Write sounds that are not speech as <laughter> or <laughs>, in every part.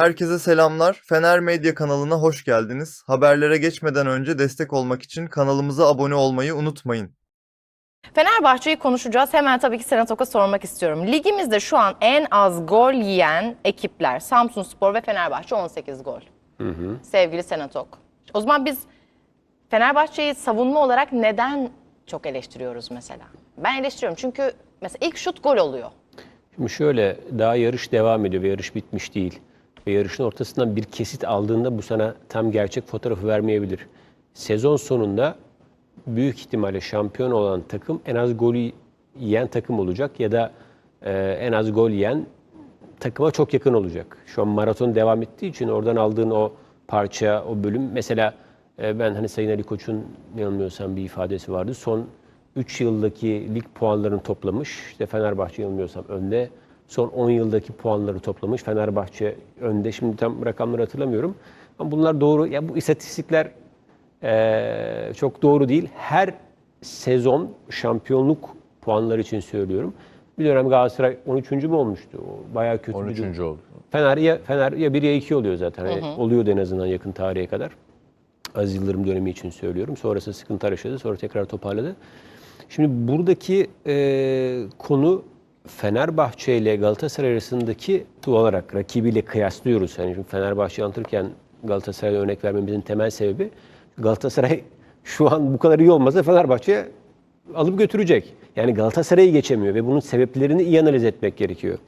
Herkese selamlar. Fener Medya kanalına hoş geldiniz. Haberlere geçmeden önce destek olmak için kanalımıza abone olmayı unutmayın. Fenerbahçe'yi konuşacağız. Hemen tabii ki Senat Ok'a sormak istiyorum. Ligimizde şu an en az gol yiyen ekipler Samsunspor ve Fenerbahçe 18 gol. Sevgili Senat Ok. O zaman biz Fenerbahçe'yi savunma olarak neden çok eleştiriyoruz mesela? Ben eleştiriyorum çünkü mesela ilk şut gol oluyor. Şimdi şöyle daha yarış devam ediyor ve yarış bitmiş değil. Ve yarışın ortasından bir kesit aldığında bu sana tam gerçek fotoğrafı vermeyebilir. Sezon sonunda büyük ihtimalle şampiyon olan takım en az golü yiyen takım olacak ya da e, en az gol yiyen takıma çok yakın olacak. Şu an maraton devam ettiği için oradan aldığın o parça, o bölüm mesela e, ben hani Sayın Ali Koç'un yanılmıyorsam bir ifadesi vardı. Son 3 yıldaki lig puanlarını toplamış. İşte Fenerbahçe yanılmıyorsam önde. Son 10 yıldaki puanları toplamış. Fenerbahçe önde. Şimdi tam rakamları hatırlamıyorum. Ama bunlar doğru. Ya bu istatistikler e, çok doğru değil. Her sezon şampiyonluk puanları için söylüyorum. Bir dönem Galatasaray 13. mü olmuştu? O bayağı kötü bir 13. durum. oldu. Fener ya, Fener ya 1 ya 2 oluyor zaten. Hani oluyordu en azından yakın tarihe kadar. Aziz Yıldırım dönemi için söylüyorum. Sonrası sıkıntı yaşadı. Sonra tekrar toparladı. Şimdi buradaki e, konu Fenerbahçe ile Galatasaray arasındaki doğal olarak rakibiyle kıyaslıyoruz. Yani şimdi Fenerbahçe'yi anlatırken Galatasaray'a örnek vermemizin temel sebebi Galatasaray <laughs> şu an bu kadar iyi olmasa Fenerbahçe alıp götürecek. Yani Galatasaray'ı geçemiyor ve bunun sebeplerini iyi analiz etmek gerekiyor.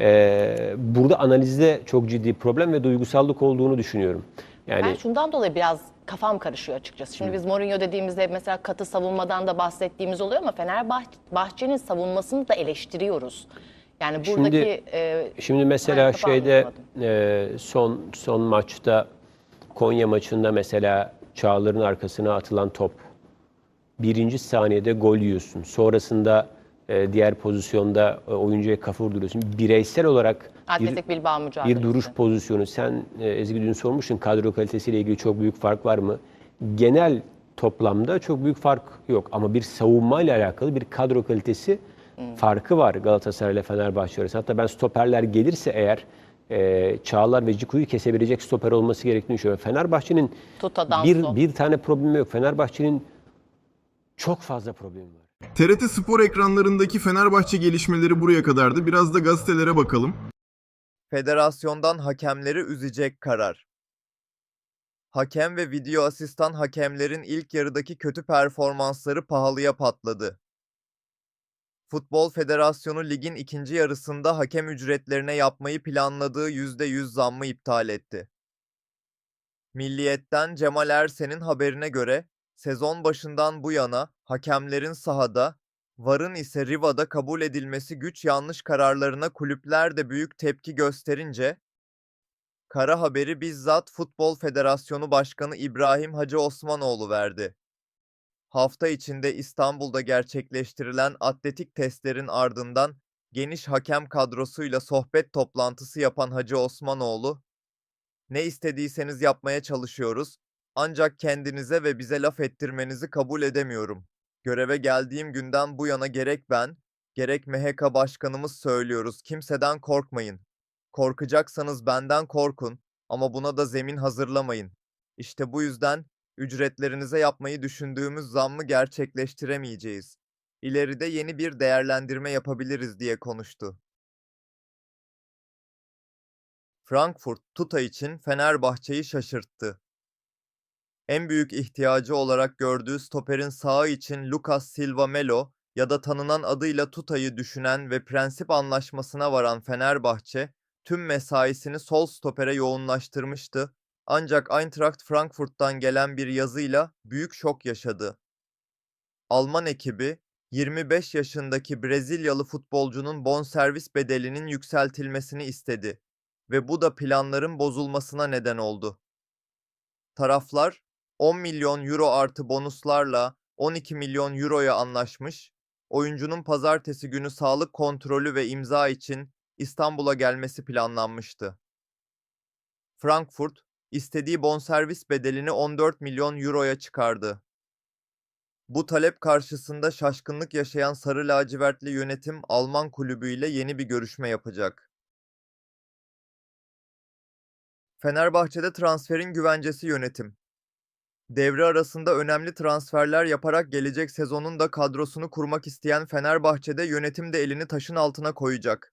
Ee, burada analizde çok ciddi problem ve duygusallık olduğunu düşünüyorum. Yani Ben şundan dolayı biraz kafam karışıyor açıkçası. Şimdi biz Mourinho dediğimizde mesela katı savunmadan da bahsettiğimiz oluyor ama Fenerbahçe'nin savunmasını da eleştiriyoruz. Yani buradaki Şimdi- e, Şimdi mesela şeyde e, son son maçta Konya maçında mesela Çağlar'ın arkasına atılan top birinci saniyede gol yiyorsun. Sonrasında e, diğer pozisyonda e, oyuncuya kafa vurduruyorsun. Bireysel olarak bir, Atletik Bilbao mücadelesi. bir duruş pozisyonu. Sen e, Ezgi dün sormuştun kadro kalitesiyle ilgili çok büyük fark var mı? Genel toplamda çok büyük fark yok ama bir savunma ile alakalı bir kadro kalitesi farkı var Galatasaray ile Fenerbahçe arasında. Hatta ben stoperler gelirse eğer e, Çağlar ve Ciku'yu kesebilecek stoper olması gerektiğini düşünüyorum. Fenerbahçe'nin Tuta, Danso. bir, bir tane problemi yok. Fenerbahçe'nin çok fazla problemi var. TRT Spor ekranlarındaki Fenerbahçe gelişmeleri buraya kadardı. Biraz da gazetelere bakalım. Federasyondan hakemleri üzecek karar. Hakem ve video asistan hakemlerin ilk yarıdaki kötü performansları pahalıya patladı. Futbol Federasyonu ligin ikinci yarısında hakem ücretlerine yapmayı planladığı %100 zammı iptal etti. Milliyet'ten Cemal Ersen'in haberine göre sezon başından bu yana hakemlerin sahada, VAR'ın ise Riva'da kabul edilmesi güç yanlış kararlarına kulüpler de büyük tepki gösterince, kara haberi bizzat Futbol Federasyonu Başkanı İbrahim Hacı Osmanoğlu verdi. Hafta içinde İstanbul'da gerçekleştirilen atletik testlerin ardından geniş hakem kadrosuyla sohbet toplantısı yapan Hacı Osmanoğlu, ne istediyseniz yapmaya çalışıyoruz, ancak kendinize ve bize laf ettirmenizi kabul edemiyorum. Göreve geldiğim günden bu yana gerek ben, gerek MHK başkanımız söylüyoruz. Kimseden korkmayın. Korkacaksanız benden korkun ama buna da zemin hazırlamayın. İşte bu yüzden ücretlerinize yapmayı düşündüğümüz zammı gerçekleştiremeyeceğiz. İleride yeni bir değerlendirme yapabiliriz diye konuştu. Frankfurt Tuta için Fenerbahçe'yi şaşırttı. En büyük ihtiyacı olarak gördüğü stoperin sağı için Lucas Silva Melo ya da tanınan adıyla Tuta'yı düşünen ve prensip anlaşmasına varan Fenerbahçe, tüm mesaisini sol stopere yoğunlaştırmıştı. Ancak Eintracht Frankfurt'tan gelen bir yazıyla büyük şok yaşadı. Alman ekibi, 25 yaşındaki Brezilyalı futbolcunun bonservis bedelinin yükseltilmesini istedi ve bu da planların bozulmasına neden oldu. Taraflar 10 milyon euro artı bonuslarla 12 milyon euroya anlaşmış, oyuncunun pazartesi günü sağlık kontrolü ve imza için İstanbul'a gelmesi planlanmıştı. Frankfurt, istediği bonservis bedelini 14 milyon euroya çıkardı. Bu talep karşısında şaşkınlık yaşayan Sarı Lacivertli yönetim Alman kulübüyle yeni bir görüşme yapacak. Fenerbahçe'de transferin güvencesi yönetim. Devre arasında önemli transferler yaparak gelecek sezonun da kadrosunu kurmak isteyen Fenerbahçe'de yönetim de elini taşın altına koyacak.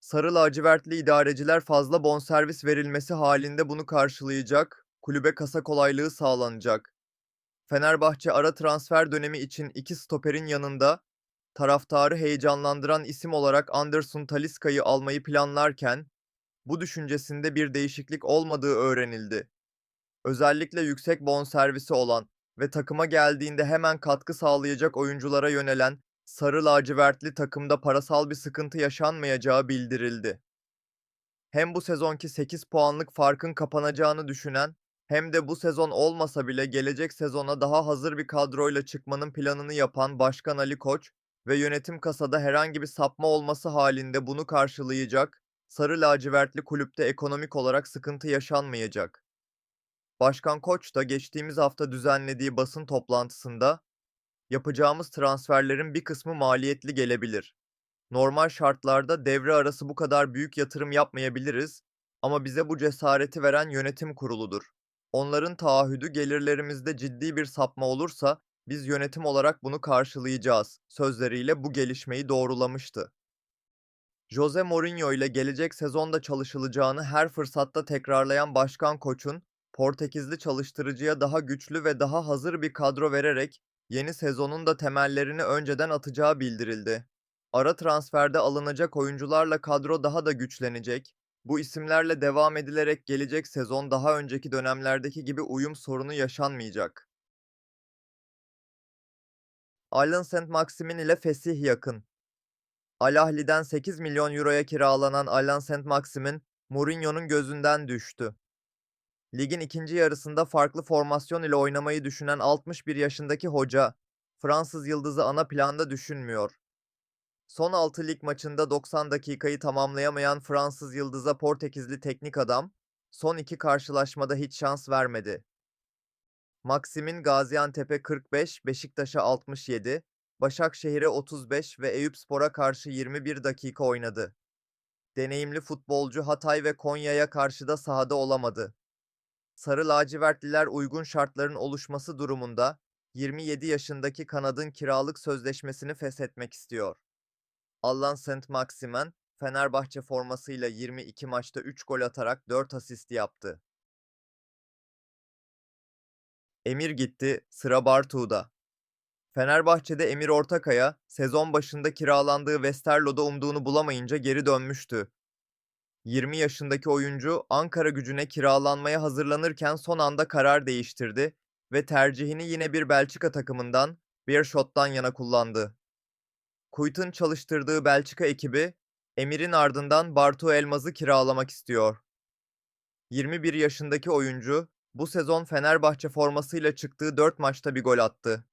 Sarı lacivertli idareciler fazla bonservis verilmesi halinde bunu karşılayacak, kulübe kasa kolaylığı sağlanacak. Fenerbahçe ara transfer dönemi için iki stoperin yanında taraftarı heyecanlandıran isim olarak Anderson Talisca'yı almayı planlarken bu düşüncesinde bir değişiklik olmadığı öğrenildi. Özellikle yüksek bonservisi olan ve takıma geldiğinde hemen katkı sağlayacak oyunculara yönelen sarı lacivertli takımda parasal bir sıkıntı yaşanmayacağı bildirildi. Hem bu sezonki 8 puanlık farkın kapanacağını düşünen hem de bu sezon olmasa bile gelecek sezona daha hazır bir kadroyla çıkmanın planını yapan Başkan Ali Koç ve yönetim kasada herhangi bir sapma olması halinde bunu karşılayacak, sarı lacivertli kulüpte ekonomik olarak sıkıntı yaşanmayacak. Başkan Koç da geçtiğimiz hafta düzenlediği basın toplantısında yapacağımız transferlerin bir kısmı maliyetli gelebilir. Normal şartlarda devre arası bu kadar büyük yatırım yapmayabiliriz ama bize bu cesareti veren yönetim kuruludur. Onların taahhüdü gelirlerimizde ciddi bir sapma olursa biz yönetim olarak bunu karşılayacağız sözleriyle bu gelişmeyi doğrulamıştı. Jose Mourinho ile gelecek sezonda çalışılacağını her fırsatta tekrarlayan Başkan Koç'un Portekizli çalıştırıcıya daha güçlü ve daha hazır bir kadro vererek yeni sezonun da temellerini önceden atacağı bildirildi. Ara transferde alınacak oyuncularla kadro daha da güçlenecek. Bu isimlerle devam edilerek gelecek sezon daha önceki dönemlerdeki gibi uyum sorunu yaşanmayacak. Alan St. Maximin ile Fesih yakın. Al Ahly'den 8 milyon euroya kiralanan Alan St. Maximin, Mourinho'nun gözünden düştü. Ligin ikinci yarısında farklı formasyon ile oynamayı düşünen 61 yaşındaki hoca, Fransız yıldızı ana planda düşünmüyor. Son 6 lig maçında 90 dakikayı tamamlayamayan Fransız yıldıza Portekizli teknik adam, son iki karşılaşmada hiç şans vermedi. Maxim'in Gaziantep'e 45, Beşiktaş'a 67, Başakşehir'e 35 ve Eyüpspor'a karşı 21 dakika oynadı. Deneyimli futbolcu Hatay ve Konya'ya karşı da sahada olamadı. Sarı lacivertliler uygun şartların oluşması durumunda 27 yaşındaki kanadın kiralık sözleşmesini feshetmek istiyor. Allan St. Maximen, Fenerbahçe formasıyla 22 maçta 3 gol atarak 4 asist yaptı. Emir gitti, sıra Bartu'da. Fenerbahçe'de Emir Ortakaya, sezon başında kiralandığı Westerlo'da umduğunu bulamayınca geri dönmüştü. 20 yaşındaki oyuncu Ankara gücüne kiralanmaya hazırlanırken son anda karar değiştirdi ve tercihini yine bir Belçika takımından, Beerschot'tan yana kullandı. Kuyt'un çalıştırdığı Belçika ekibi, Emir'in ardından Bartu Elmaz'ı kiralamak istiyor. 21 yaşındaki oyuncu, bu sezon Fenerbahçe formasıyla çıktığı 4 maçta bir gol attı.